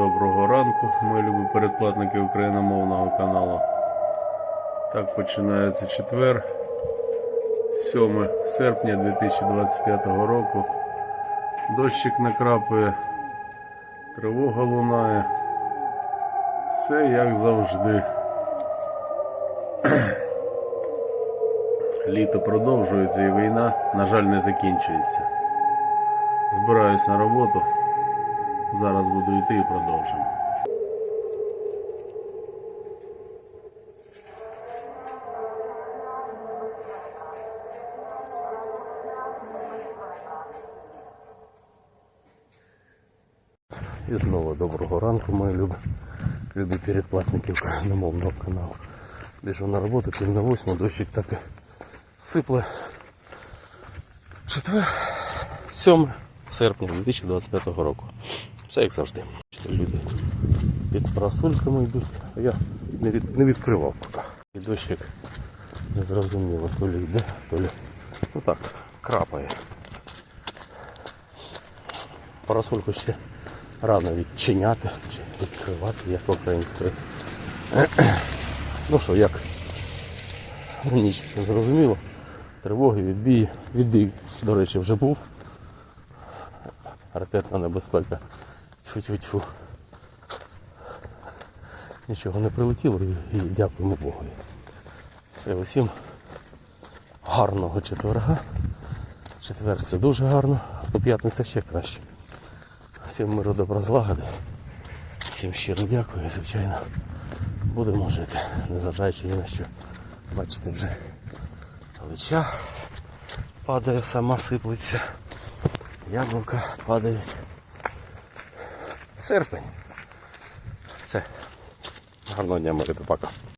Доброго ранку, мої любі передплатники україномовного каналу. Так починається четвер, 7 серпня 2025 року. Дощик накрапує, тривога лунає. Все як завжди. Літо продовжується і війна, на жаль, не закінчується. Збираюсь на роботу. Зараз буду йти і продовжимо. І знову доброго ранку, мої любі, любі передплатники україномовного каналу. Біжу на роботу, пів на восьму, дощик так і сипле. Четвер, 7 серпня 2025 року. Все як завжди. Люди під парасольками йдуть, а я не, від, не відкривав поки. І дощик не зрозуміло, то лі йде, то лі. Ну так, крапає. Парасольку ще рано відчиняти чи відкривати, як українською. Ну що, як? Ніч не зрозуміло. Тривоги, відбій. Відбій, до речі, вже був. Ракетна небезпека. Тьфу-тьфу-тьфу. Нічого не прилетіло і, і дякуємо Богу. Все усім гарного четверга. Четвер це дуже гарно, а п'ятниця ще краще. Всім миру добра злагоди. Всім щиро дякую, звичайно. Будемо жити, незважаючи ні на що. Бачите, вже лича падає, сама сиплеться. Яблука падають. Серпень. Все. Гарного дня, мої пока.